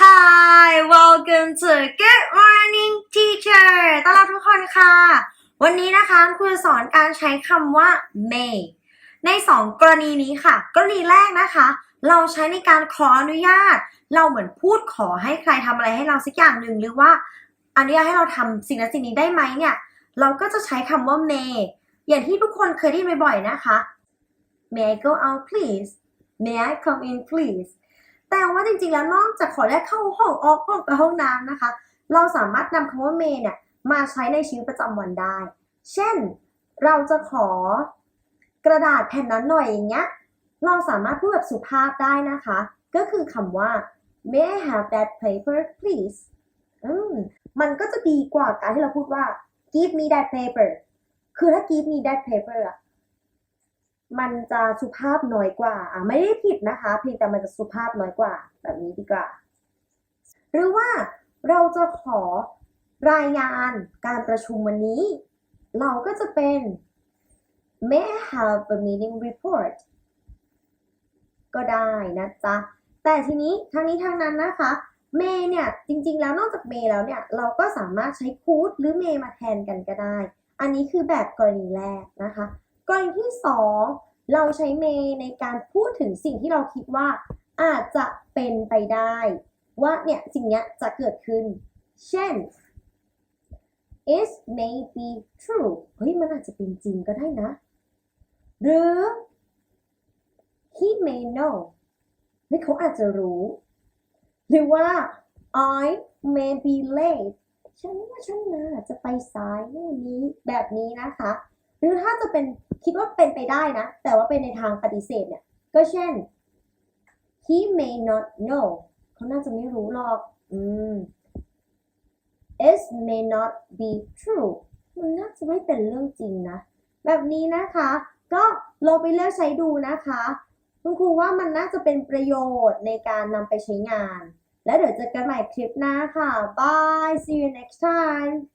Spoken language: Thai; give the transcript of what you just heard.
Hi welcome to Good Morning Teacher ต้อนรับทุกคนค่ะ วันนี้นะคะครูจะสอนการใช้คำว่า may ใน 2 กรณีนี้ค่ะ กรณีแรกนะคะ เราใช้ในการขออนุญาต เราเหมือนพูดขอให้ใครทำอะไรให้เราสักอย่างหนึ่งหรือว่าอนุญาตให้เราทำสิ่งนั้นสิ่งนี้ได้ไหมเนี่ย เราก็จะใช้คำว่า may อย่างที่ทุกคนเคยได้ยินบ่อยๆนะคะ May I go out please May I come in please แต่ว่าจริงๆแล้วนอกจากขอได้เข้าห้องออกห้องไปห้องน้ำนะคะ เราสามารถนำคำว่า may เนี่ยมาใช้ในชีวิตประจำวันได้ เช่น เราจะขอกระดาษแผ่นนั้นหน่อยอย่างเงี้ย เราสามารถพูดแบบสุภาพได้นะคะ ก็คือคำว่า may I have that paper please อืมมันก็จะดีกว่าการที่เราพูดว่า give me that paper คือถ้า give me that paper อะ มันจะสุภาพน้อยกว่าอะไม่ได้ผิดนะคะ เพียงแต่มันจะสุภาพน้อยกว่า แบบนี้ดีกว่า หรือว่าเราจะขอรายงานการประชุมวันนี้ เราก็จะเป็น may I have a meeting report ก็ได้นะจ๊ะ แต่ทีนี้ทั้งนี้ทั้งนั้นนะคะเมย์เนี่ย จริงๆ แล้วนอกจากเมย์แล้วเนี่ย เราก็สามารถใช้คูดหรือเมย์มาแทนกันก็ได้ อันนี้คือแบบกรณีแรกนะคะ กรณีที่สอง เราใช้เมในการพูดถึงสิ่งที่เราคิดว่า อาจจะเป็นไปได้ ว่าเนี่ยสิ่งนี้จะเกิดขึ้น เช่น it may be true เฮ้ยมันอาจจะเป็นจริงก็ได้นะ หรือ he may know เฮ้ยเขาอาจจะรู้ หรือว่า I may be late ฉันว่าฉันน่าจะไปสายนู่นนี้แบบนี้นะคะ หรือถ้าจะเป็นคิดว่าเป็นไปได้นะ แต่ว่าเป็นในทางปฏิเสธเนี่ย ก็เช่น he may not know เขาน่าจะไม่รู้หรอก อืม it may not be true มันน่าจะไม่เป็นเรื่องจริงนะ แบบนี้นะคะ ก็ลองไปเลือกใช้ดูนะคะ คุณครูว่ามันน่าจะเป็นประโยชน์ในการนำไปใช้งาน แล้วเดี๋ยวเจอกันใหม่คลิปหน้าค่ะ bye see you next time